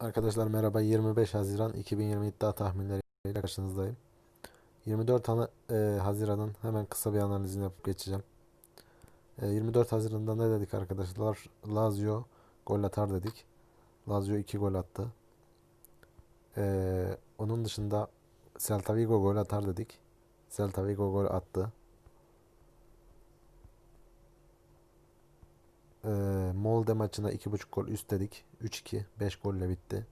Arkadaşlar merhaba 25 Haziran 2020 iddia tahminleriyle karşınızdayım. 24 Hana- e, Haziran'ın hemen kısa bir analizini yapıp geçeceğim. E, 24 Haziran'da ne dedik arkadaşlar? Lazio gol atar dedik. Lazio 2 gol attı. E, onun dışında Celta Vigo gol atar dedik. Celta Vigo gol attı. E, Molde maçına 2.5 gol üst dedik. 3-2 5 golle bitti.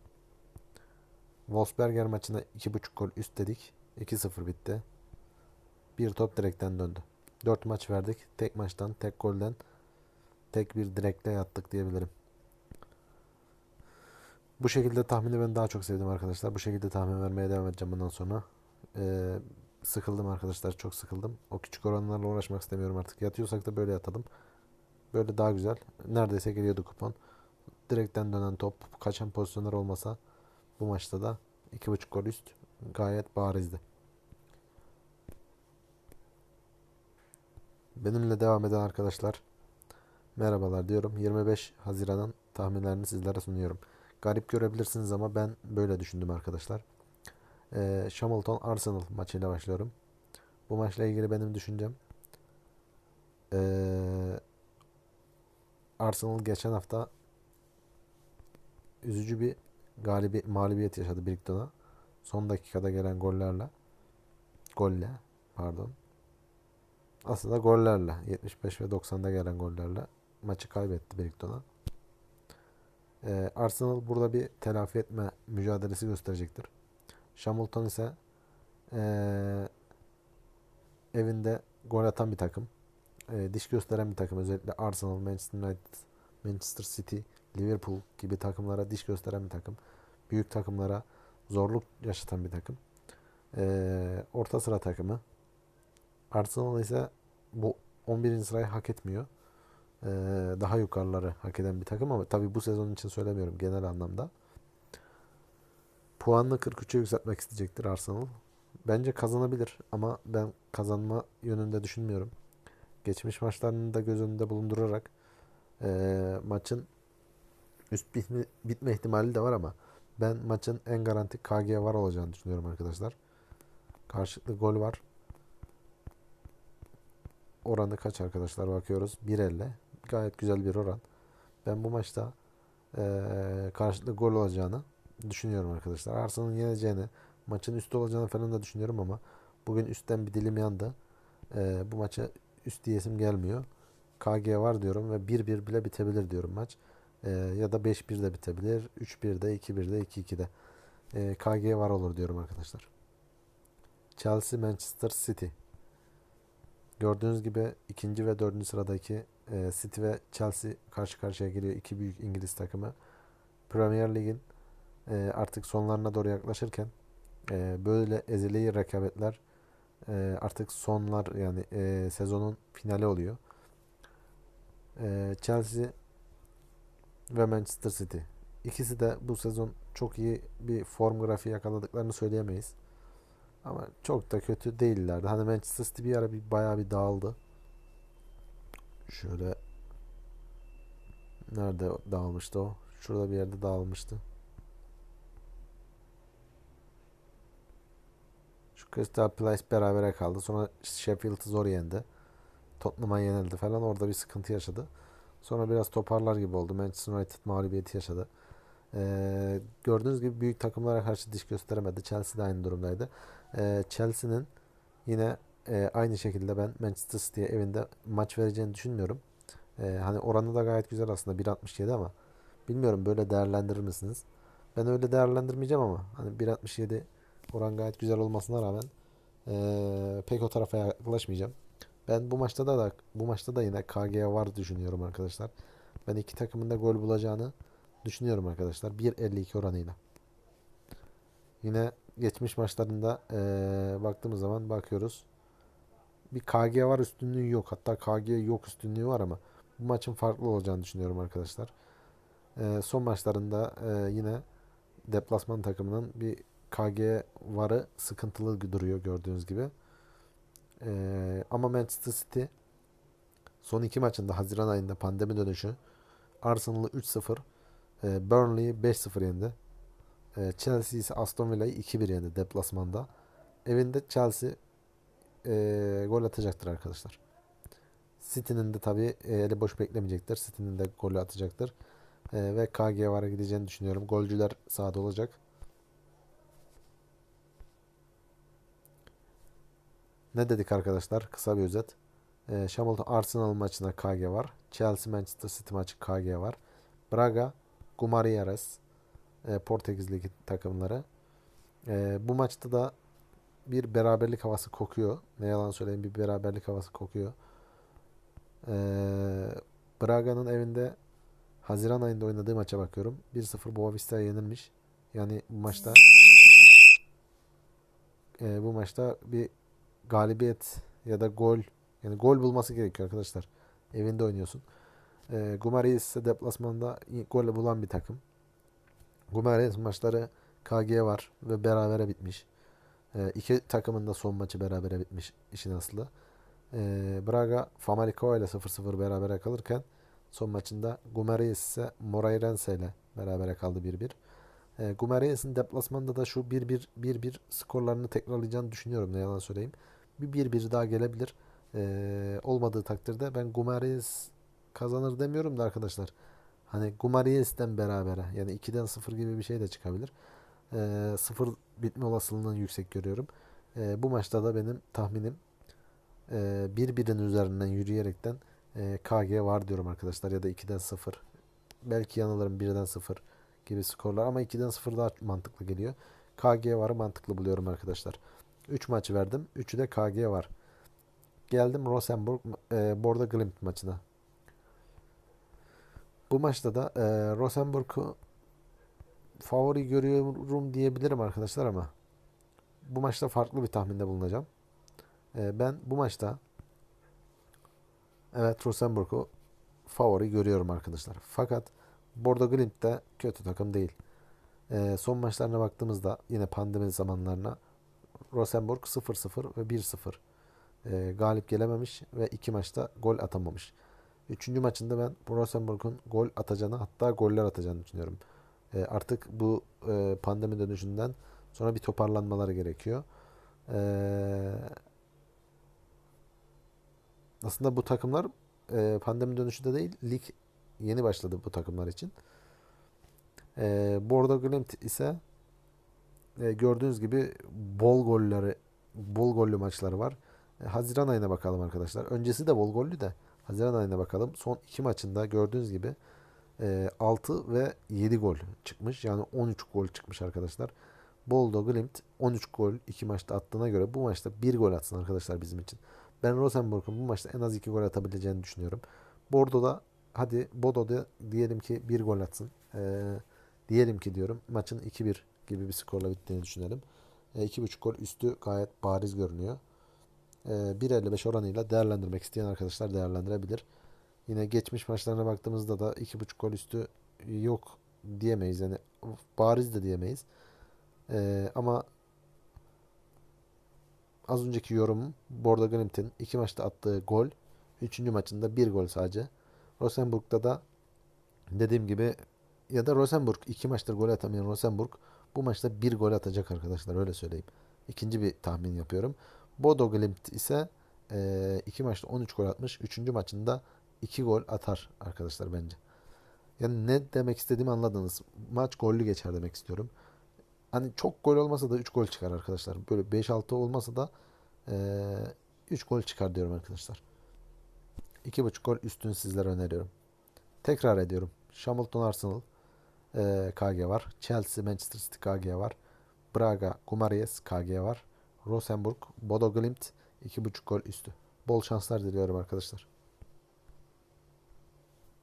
Wolfsberger maçına 2.5 gol üst dedik. 2-0 bitti. Bir top direkten döndü. 4 maç verdik. Tek maçtan, tek golden, tek bir direkle yattık diyebilirim. Bu şekilde tahmini ben daha çok sevdim arkadaşlar. Bu şekilde tahmin vermeye devam edeceğim bundan sonra. Ee, sıkıldım arkadaşlar. Çok sıkıldım. O küçük oranlarla uğraşmak istemiyorum artık. Yatıyorsak da böyle yatalım. Böyle daha güzel. Neredeyse geliyordu kupon. Direkten dönen top, kaçan pozisyonlar olmasa bu maçta da 2.5 gol üst gayet barizdi. Benimle devam eden arkadaşlar merhabalar diyorum. 25 Haziran'ın tahminlerini sizlere sunuyorum. Garip görebilirsiniz ama ben böyle düşündüm arkadaşlar. Ee, Hamilton Arsenal maçıyla başlıyorum. Bu maçla ilgili benim düşüncem ee, Arsenal geçen hafta üzücü bir galibi mağlubiyet yaşadı Brighton'a. Son dakikada gelen gollerle golle pardon. Aslında gollerle 75 ve 90'da gelen gollerle maçı kaybetti Brighton'a. Ee, Arsenal burada bir telafi etme mücadelesi gösterecektir. Hamilton ise ee, evinde gol atan bir takım. Ee, diş gösteren bir takım. Özellikle Arsenal, Manchester United, Manchester City, Liverpool gibi takımlara diş gösteren bir takım. Büyük takımlara zorluk yaşatan bir takım. Ee, orta sıra takımı. Arsenal ise bu 11. sırayı hak etmiyor. Ee, daha yukarıları hak eden bir takım ama tabii bu sezon için söylemiyorum genel anlamda. Puanını 43'e yükseltmek isteyecektir Arsenal. Bence kazanabilir ama ben kazanma yönünde düşünmüyorum. Geçmiş maçlarını da göz önünde bulundurarak ee, maçın üst bitme, bitme ihtimali de var ama ben maçın en garanti KG var olacağını düşünüyorum arkadaşlar. Karşılıklı gol var. Oranı kaç arkadaşlar bakıyoruz. 1.50. Gayet güzel bir oran. Ben bu maçta eee karşılıklı gol olacağını düşünüyorum arkadaşlar. Arsenal'ın yeneceğini, maçın üstü olacağını falan da düşünüyorum ama bugün üstten bir dilim yandı. Eee, bu maça üst diyesim gelmiyor. KG var diyorum ve 1-1 bile bitebilir diyorum maç. Eee, ya da 5-1 de bitebilir. 3-1'de, 2-1'de, 2-2'de. Eee, KG var olur diyorum arkadaşlar. Chelsea Manchester City. Gördüğünüz gibi ikinci ve dördüncü sıradaki e, City ve Chelsea karşı karşıya geliyor. İki büyük İngiliz takımı. Premier Lig'in e, artık sonlarına doğru yaklaşırken e, böyle ezeli rekabetler e, artık sonlar yani e, sezonun finali oluyor. E, Chelsea ve Manchester City. İkisi de bu sezon çok iyi bir form grafiği yakaladıklarını söyleyemeyiz. Ama çok da kötü değillerdi. Hani Manchester City bir ara bir bayağı bir dağıldı. Şöyle nerede dağılmıştı o? Şurada bir yerde dağılmıştı. Crystal Palace berabere kaldı. Sonra Sheffield'ı zor yendi. Tottenham'a yenildi falan. Orada bir sıkıntı yaşadı. Sonra biraz toparlar gibi oldu. Manchester United mağlubiyeti yaşadı. Ee, gördüğünüz gibi büyük takımlara karşı diş gösteremedi. Chelsea de aynı durumdaydı. Ee, Chelsea'nin yine e, aynı şekilde ben Manchester City'ye evinde maç vereceğini düşünmüyorum. Ee, hani oranı da gayet güzel aslında 1.67 ama bilmiyorum böyle değerlendirir misiniz? Ben öyle değerlendirmeyeceğim ama hani 1.67 oran gayet güzel olmasına rağmen e, pek o tarafa yaklaşmayacağım. Ben bu maçta da, da bu maçta da yine KG var düşünüyorum arkadaşlar. Ben iki takımın da gol bulacağını düşünüyorum arkadaşlar. 1.52 oranıyla. Yine geçmiş maçlarında eee, baktığımız zaman bakıyoruz. Bir KG var üstünlüğü yok. Hatta KG yok üstünlüğü var ama bu maçın farklı olacağını düşünüyorum arkadaşlar. Eee, son maçlarında eee, yine deplasman takımının bir KG varı sıkıntılı duruyor gördüğünüz gibi. Eee, ama Manchester City son iki maçında Haziran ayında pandemi dönüşü Arsenal'ı 3-0 eee, Burnley'i 5-0 yendi. E, Chelsea ise Aston Villa'yı 2-1 yendi deplasmanda. Evinde Chelsea e, gol atacaktır arkadaşlar. City'nin de tabii e, eli boş beklemeyecektir. City'nin de golü atacaktır. E, ve KG var'a gideceğini düşünüyorum. Golcüler sahada olacak. Ne dedik arkadaşlar? Kısa bir özet. E, Hamilton Arsenal maçında KG var. Chelsea Manchester City maçı KG var. Braga Gumarieres e, Portekiz Ligi takımları. E, bu maçta da bir beraberlik havası kokuyor. Ne yalan söyleyeyim bir beraberlik havası kokuyor. E, Braga'nın evinde Haziran ayında oynadığı maça bakıyorum. 1-0 Boavista'ya yenilmiş. Yani bu maçta e, bu maçta bir galibiyet ya da gol yani gol bulması gerekiyor arkadaşlar. Evinde oynuyorsun. E, Gumares ise deplasmanda gol bulan bir takım. Gumares maçları KG var ve berabere bitmiş. E, iki takımın da son maçı berabere bitmiş işin aslı. E, Braga Famalicão ile 0-0 berabere kalırken son maçında Gumares ise Moreirense ile berabere kaldı 1-1. E, Gumares'in deplasmanda da şu 1-1 skorlarını tekrarlayacağını düşünüyorum ne yalan söyleyeyim. Bir 1-1 daha gelebilir. E, olmadığı takdirde ben Gumares kazanır demiyorum da arkadaşlar. Hani Gumares'ten berabere yani 2'den 0 gibi bir şey de çıkabilir. E, 0 bitme olasılığını yüksek görüyorum. E, bu maçta da benim tahminim e, bir birin üzerinden yürüyerekten e, KG var diyorum arkadaşlar ya da 2'den 0. Belki yanılırım 1'den 0 gibi skorlar ama 2'den 0 daha mantıklı geliyor. KG varı mantıklı buluyorum arkadaşlar. 3 maç verdim. 3'ü de KG var. Geldim Rosenborg e, Bordo Glimt maçına. Bu maçta da e, Rosenborg'u favori görüyorum diyebilirim arkadaşlar ama bu maçta farklı bir tahminde bulunacağım. E, ben bu maçta evet Rosenborg'u favori görüyorum arkadaşlar. Fakat Bordo Glimt de kötü takım değil. E, son maçlarına baktığımızda yine pandemi zamanlarına Rosenborg 0-0 ve 1-0 e, galip gelememiş ve iki maçta gol atamamış. Üçüncü maçında ben Rosenborg'un gol atacağını hatta goller atacağını düşünüyorum. E, artık bu e, pandemi dönüşünden sonra bir toparlanmaları gerekiyor. E, aslında bu takımlar e, pandemi dönüşünde değil lig yeni başladı bu takımlar için. E, Bordo Glimt ise e, gördüğünüz gibi bol golleri bol gollü maçları var. E, Haziran ayına bakalım arkadaşlar. Öncesi de bol gollü de Haziran ayına bakalım. Son iki maçında gördüğünüz gibi e, 6 ve 7 gol çıkmış. Yani 13 gol çıkmış arkadaşlar. Boldo Glimt 13 gol 2 maçta attığına göre bu maçta 1 gol atsın arkadaşlar bizim için. Ben Rosenborg'un bu maçta en az 2 gol atabileceğini düşünüyorum. Bordo'da hadi Bodo'da diyelim ki 1 gol atsın. Ee, diyelim ki diyorum maçın 2-1 gibi bir skorla bittiğini düşünelim. E, 2.5 gol üstü gayet bariz görünüyor. E, 1.55 oranıyla değerlendirmek isteyen arkadaşlar değerlendirebilir. Yine geçmiş maçlarına baktığımızda da 2.5 gol üstü yok diyemeyiz. Yani bariz de diyemeyiz. E, ama az önceki yorumum Bordo Glimt'in iki maçta attığı gol. Üçüncü maçında bir gol sadece. Rosenburg'da da dediğim gibi ya da Rosenburg iki maçtır gol atamayan Rosenburg bu maçta bir gol atacak arkadaşlar öyle söyleyeyim. İkinci bir tahmin yapıyorum. Bodo Glimt ise e, iki maçta 13 gol atmış. Üçüncü maçında 2 gol atar arkadaşlar bence. Yani ne demek istediğimi anladınız. Maç gollü geçer demek istiyorum. Hani çok gol olmasa da 3 gol çıkar arkadaşlar. Böyle 5-6 olmasa da e, 3 gol çıkar diyorum arkadaşlar. 2.5 gol üstünü sizlere öneriyorum. Tekrar ediyorum. Hamilton Arsenal e, KG var. Chelsea Manchester City KG var. Braga Gumaries KG var. Rosenborg Bodo Glimt 2.5 gol üstü. Bol şanslar diliyorum arkadaşlar.